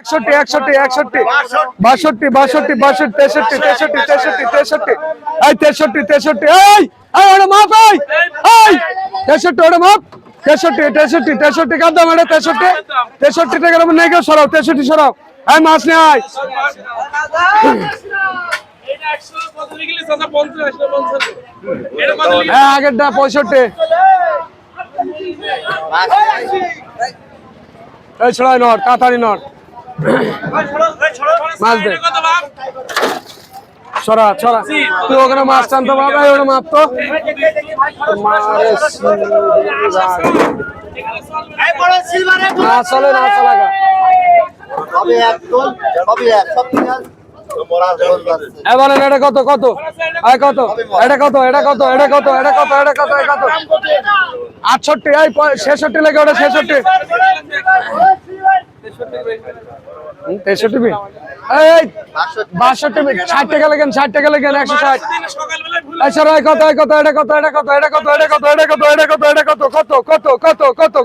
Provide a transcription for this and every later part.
একষট্টি একষট্টি একষট্টি। বাষট্টি বাষট্টি বাষট্টি, তেষট্টি তেষট্টি তেষট্টি তেষট্টি। এই তেষট্টি তেষট্টি, এই ওটা মাপ এই এই। তেষট্টি ওটা মাপ তেষট্টি তেষট্টি তেষট্টি কার দাম তেষট্টি। তেষট্টি টাকার তেষট্টি সরাও। এই মাছ নিয়ে আয়? হ্যাঁ আগেরটা পঁয়ষট্টি। এই ছড়াই নট, কাতারি নট। মাছ তুই ওখানে মাছ চলে এবার এটা কত কত? কত, এটা কত এটা কত এটা কত এটা কত এটা কত কত? আটষট্টি আয় ছেষট্টি লাগে ওটা ছেষট্টি। তেষট্টি বি এই বাষট্টি বি ষাট টাকা লেগেন ষাট টাকা লেগেন একশো ষাট এছাড়া কত কত এটা কত এটা কত এটা কত এটা কত এটা কত এটা কত এটা কত কত কত কত কত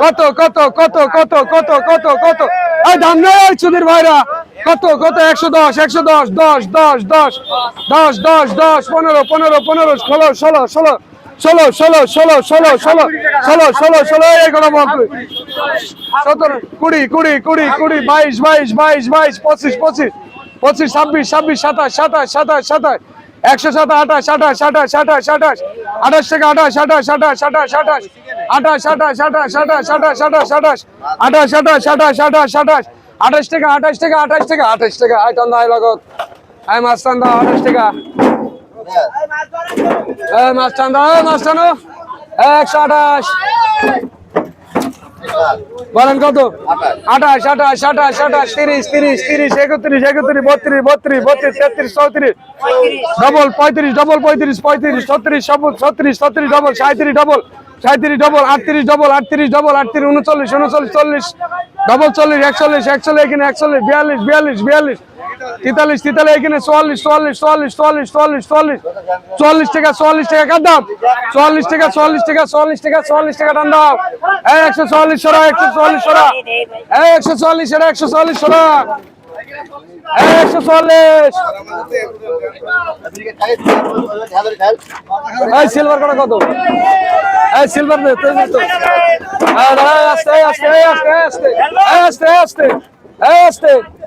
কত কত কত কত কত কত কত কত এই দাম নেই সুধীর ভাইরা কত কত একশো দশ একশো দশ দশ দশ দশ দশ দশ দশ পনেরো পনেরো পনেরো ষোলো ষোলো ষোলো ষোলো ষোলো ষোলো ষোলো ষোলো ষোলো ষোলো ষোলো এগুলো সতেরো কুড়ি কুড়ি কুড়ি কুড়ি বাইশ বাইশ বাইশ বাইশ পঁচিশ পঁচিশ পঁচিশ ছাব্বিশ ছাব্বিশ সাতাশ সাতাশ সাতাশ সাতাশ একশো সাত আঠাশ আঠাশ আঠাশ আঠাশ আঠাশ আঠাশ থেকে আঠাশ আঠাশ আঠাশ আঠাশ আঠাশ আঠাশ আঠাশ আঠাশ আঠাশ আঠাশ আঠাশ আঠাশ আঠাশ আঠাশ আঠাশ আঠাশ আঠাশ আঠাশ থেকে আঠাশ থেকে আঠাশ থেকে আঠাশ থেকে আই টান দাই লগত আই মাছ টান দাও আঠাশ টাকা এই মাছ টান দাও, এই মাছ টানো। একশো আঠাশ। বলেন কত? আঠাশ আঠাশ আঠাশ আঠাশ, তিরিশ তিরিশ তিরিশ, একত্রিশ একত্রিশ, বত্রিশ বত্রিশ বত্রিশ, তেত্রিশ, চৌত্রিশ। ডবল পঁয়ত্রিশ ডবল পঁয়ত্রিশ পঁয়ত্রিশ, ছত্রিশ ছত্রিশ ছত্রিশ, ডবল সাঁত্রিশ ডবল সাঁত্রিশ ডবল, আটত্রিশ ডবল আটত্রিশ ডবল, আটত্রিশ, উনচল্লিশ উনচল্লিশ, চল্লিশ, ডবল চল্লিশ, একচল্লিশ একচল্লিশ, এখানে একচল্লিশ, বিয়াল্লিশ বিয়াল্লিশ বিয়াল্লিশ। তেতাল্লিশ তেতাল্লিশ, এখানে চুয়াল্লিশ চুয়াল্লিশ চুয়াল্লিশ চুয়াল্লিশ চুয়াল্লিশ চুয়াল্লিশ চুয়াল্লিশ টাকা চুয়াল্লিশ টাকা, কার দাম? চুয়াল্লিশ টাকা চুয়াল্লিশ টাকা চুয়াল্লিশ টাকা চুয়াল্লিশ টাকা, টান দাও। এই একশো চুয়াল্লিশ সরা, একশো চুয়াল্লিশ সরা। এই একশো চুয়াল্লিশ এটা একশো চুয়াল্লিশ সরা। একশো চুয়াল্লিশ। এই সিলভার কটা কত? এই সিলভার আস্তে আস্তে আস্তে আস্তে আস্তে আস্তে আস্তে।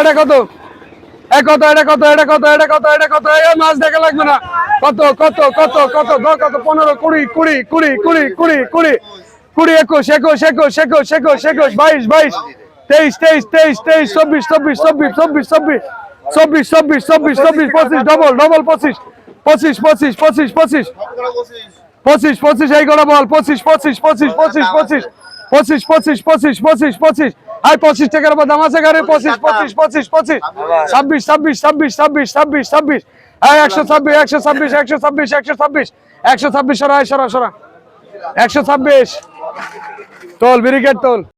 এটা কত এ এটা কত এটা কত এটা কত এটা কত এই মাছ দেখা কত কত কত কত কত পনেরো কুড়ি কুড়ি কুড়ি কুড়ি কুড়ি কুড়ি কুড়ি একুশ একুশ একুশ একুশ একুশ একুশ বাইশ বাইশ তেইশ তেইশ তেইশ তেইশ চব্বিশ চব্বিশ চব্বিশ চব্বিশ চব্বিশ চব্বিশ চব্বিশ চব্বিশ চব্বিশ পঁচিশ ডবল ডবল পঁচিশ পঁচিশ পঁচিশ পঁচিশ পঁচিশ পঁচিশ পঁচিশ এই করে বল পঁচিশ পঁচিশ পঁচিশ পঁচিশ পঁচিশ পঁচিশ পঁচিশ পঁচিশ পঁচিশ পঁচিশ। আয় পঁচিশ টাকার উপর দাম আছে গাড়ি পঁচিশ পঁচিশ পঁচিশ পঁচিশ। ছাব্বিশ ছাব্বিশ ছাব্বিশ ছাব্বিশ ছাব্বিশ ছাব্বিশ। হ্যাঁ একশো ছাব্বিশ একশো ছাব্বিশ একশো ছাব্বিশ একশো ছাব্বিশ। একশো ছাব্বিশ সরা সরা সরা। একশো ছাব্বিশ। তোল, ব্রিগেড তোল।